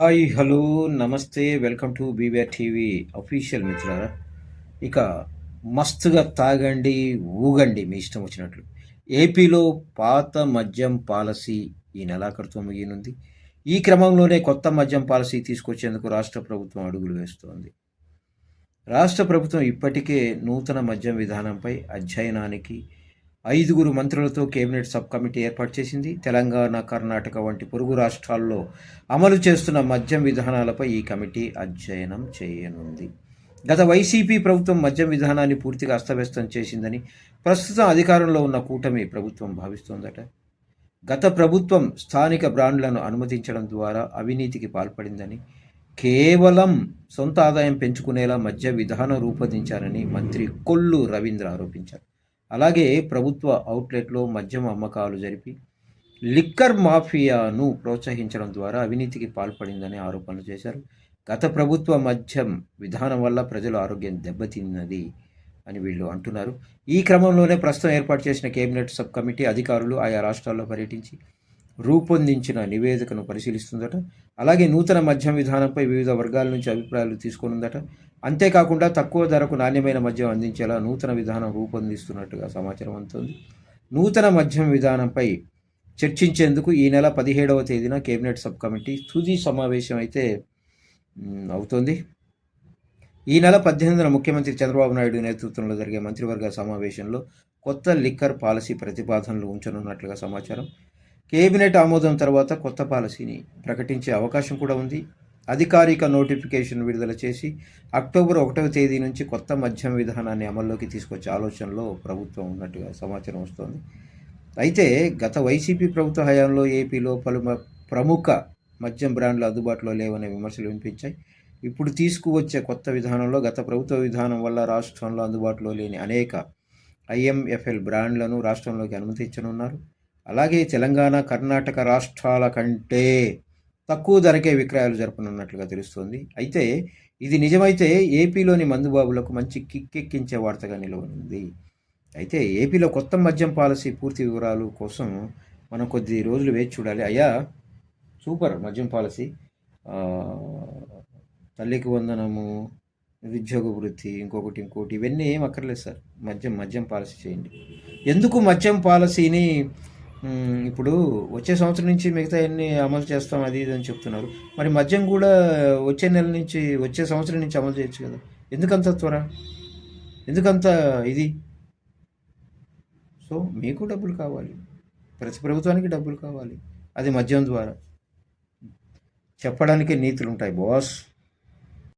Hi hello నమస్తే welcome to BBR TV official మిత్రులారా. ఇక మస్తుగా తాగండి ఊగండి మీ ఇష్టం వచ్చినట్లు. ఏపీలో పాత మద్యం పాలసీ ఈ నెలాఖరుతో ముగియనుంది. ఈ క్రమంలోనే కొత్త మద్యం పాలసీ తీసుకొచ్చేందుకు రాష్ట్ర ప్రభుత్వం అడుగులు వేస్తోంది. రాష్ట్ర ప్రభుత్వం ఇప్పటికే నూతన మద్యం విధానంపై అధ్యయనానికి ఐదుగురు మంత్రులతో కేబినెట్ సబ్ కమిటీ ఏర్పాటు చేసింది. తెలంగాణ కర్ణాటక వంటి పొరుగు రాష్ట్రాల్లో అమలు చేస్తున్న మద్యం విధానాలపై ఈ కమిటీ అధ్యయనం చేయనుంది. గత వైసీపీ ప్రభుత్వం మద్యం విధానాన్ని పూర్తిగా అస్తవ్యస్తం చేసిందని ప్రస్తుతం అధికారంలో ఉన్న కూటమి ప్రభుత్వం భావిస్తోందట. గత ప్రభుత్వం స్థానిక బ్రాండ్లను అనుమతించడం ద్వారా అవినీతికి పాల్పడిందని కేవలం సొంత ఆదాయం పెంచుకునేలా మద్య విధానం రూపొందించారని మంత్రి కొల్లు రవీంద్ర ఆరోపించారు. అలాగే ప్రభుత్వ అవుట్లెట్లో మద్యం అమ్మకాలు జరిపి లిక్కర్ మాఫియాను ప్రోత్సహించడం ద్వారా అవినీతికి పాల్పడిందని ఆరోపణలు చేశారు. గత ప్రభుత్వ మద్యం విధానం వల్ల ప్రజల ఆరోగ్యం దెబ్బతిన్నది అని వీళ్ళు అంటున్నారు. ఈ క్రమంలోనే ప్రస్తుతం ఏర్పాటు చేసిన కేబినెట్ సబ్ కమిటీ అధికారులు ఆయా రాష్ట్రాల్లో పర్యటించి రూపొందించిన నివేదికను పరిశీలిస్తుందట. అలాగే నూతన మద్యం విధానంపై వివిధ వర్గాల నుంచి అభిప్రాయాలు తీసుకోనుందట. అంతేకాకుండా తక్కువ ధరకు నాణ్యమైన మద్యం అందించేలా నూతన విధానం రూపొందిస్తున్నట్టుగా సమాచారం అందుతుంది. నూతన మద్యం విధానంపై చర్చించేందుకు ఈ నెల పదిహేడవ తేదీన కేబినెట్ సబ్ కమిటీ తుది సమావేశం అయితే అవుతుంది అవుతోంది. ఈ నెల పద్దెనిమిదిన ముఖ్యమంత్రి చంద్రబాబు నాయుడు నేతృత్వంలో జరిగే మంత్రివర్గ సమావేశంలో కొత్త లిక్కర్ పాలసీ ప్రతిపాదనలు ఉంచనున్నట్లుగా సమాచారం కేబినెట్ ఆమోదం తర్వాత కొత్త పాలసీని ప్రకటించే అవకాశం కూడా ఉంది. అధికారిక నోటిఫికేషన్ విడుదల చేసి అక్టోబర్ ఒకటవ తేదీ నుంచి కొత్త మద్యం విధానాన్ని అమల్లోకి తీసుకొచ్చే ఆలోచనలో ప్రభుత్వం ఉన్నట్టుగా సమాచారం వస్తోంది. అయితే గత వైసీపీ ప్రభుత్వ హయాంలో ఏపీలో పలు మ- ప్రముఖ మద్యం బ్రాండ్లు అందుబాటులో లేవనే విమర్శలు వినిపించాయి. ఇప్పుడు తీసుకువచ్చే కొత్త విధానంలో గత ప్రభుత్వ విధానం వల్ల రాష్ట్రంలో అందుబాటులో లేని అనేక ఐఎంఎఫ్ఎల్ బ్రాండ్లను రాష్ట్రంలోకి అనుమతించనున్నారు. అలాగే తెలంగాణ కర్ణాటక రాష్ట్రాల కంటే తక్కువ ధరకే విక్రయాలు జరపనున్నట్లుగా తెలుస్తోంది. అయితే ఇది నిజమైతే ఏపీలోని మందుబాబులకు మంచి కిక్కెక్కించే వార్తగా నిలవనుంది. అయితే ఏపీలో కొత్త మద్యం పాలసీ పూర్తి వివరాలు కోసం మనం కొద్ది రోజులు వేచి చూడాలి. అయ్యా సూపర్ మద్యం పాలసీ. తల్లికి వందనము నిరుద్యోగ వృత్తి ఇంకొకటి ఇంకోటి ఇవన్నీ ఏం అక్కర్లేదు సార్. మద్యం మద్యం పాలసీ చేయండి. ఎందుకు మద్యం పాలసీని ఇప్పుడు వచ్చే సంవత్సరం నుంచి మిగతా అన్ని అమలు చేస్తాం అది ఇది అని చెప్తున్నారు. మరి మద్యం కూడా వచ్చే నెల నుంచి వచ్చే సంవత్సరం నుంచి అమలు చేయొచ్చు కదా? ఎందుకంత త్వర? ఎందుకంత ఇది? సో మీకు డబ్బులు కావాలి. ప్రతి ప్రభుత్వానికి డబ్బులు కావాలి. అది మద్యం ద్వారా. చెప్పడానికి నీతులు ఉంటాయి బాస్.